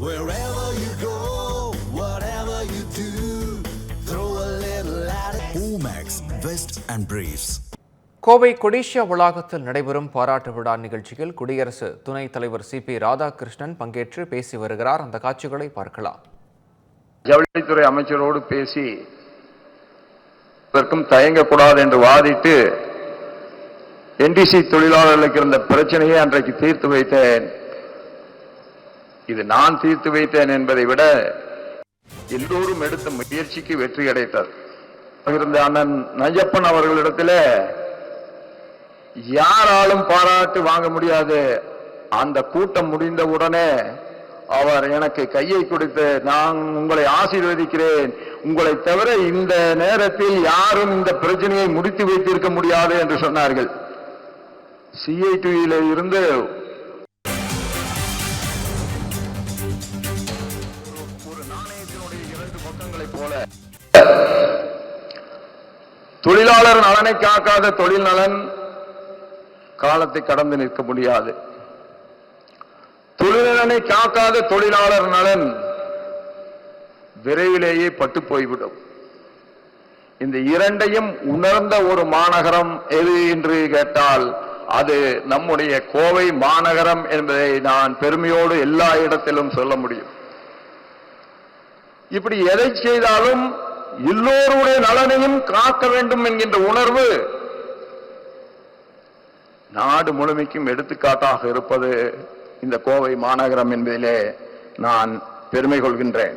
Wherever you go, whatever you do, throw a little at it. Omax, Vest and Briefs. Kovai CODISSIA வளாகத்தில் நடைபெறும் பாராட்டு விழா நிகழ்ச்சியில் குடியரசு துணைத் தலைவர் சி பி ராதாகிருஷ்ணன் பங்கேற்று பேசி வருகிறார் அந்த காட்சிகளை பார்க்கலாம் ஜவுளித்துறை அமைச்சரோடு பேசி இதற்கும் தயங்கக்கூடாது என்று வாதிட்டு என்டிசி தொழிலாளர்களுக்கு இருந்த பிரச்சனையை அன்றைக்கு தீர்த்து வைத்தேன் இது நான் தீர்த்து வைத்தேன் என்பதை விட எல்லோரும் எடுத்த முயற்சிக்கு வெற்றி கிடைத்தது இருந்த அண்ணன் நஜப்பன் அவர்களிடத்தில் யாராலும் பாராட்டு வாங்க முடியாது. அந்த கூட்டம் முடிந்த உடனே அவர் எனக்கு கையை கொடுத்து நான் உங்களை ஆசீர்வதிக்கிறேன். உங்களை தவிர இந்த நேரத்தில் யாரும் இந்த பிரச்சனையை முடித்து வைத்திருக்க முடியாது என்று சொன்னார்கள். சிஐடியில இருந்து இரண்டு போல. தொழிலாளர் நலனை காக்காத தொழில் நலன் காலத்தை கடந்து நிற்க முடியாது. தொழிலனை காக்காத தொழிலாளர் நலன் விரைவிலேயே பட்டு போய்விடும். இந்த இரண்டையும் உணர்ந்த ஒரு மாநகரம் எது என்று கேட்டால் அது நம்முடைய கோவை மாநகரம் என்பதை நான் பெருமையோடு எல்லா இடத்திலும் சொல்ல முடியும். இப்படி எதை செய்தாலும் எல்லோருடைய நலனையும் காக்க வேண்டும் என்கின்ற உணர்வு நாடு முழுமைக்கும் எடுத்துக்காட்டாக இருப்பது இந்த கோவை மாநகரம் என்பதிலே நான் பெருமை கொள்கின்றேன்.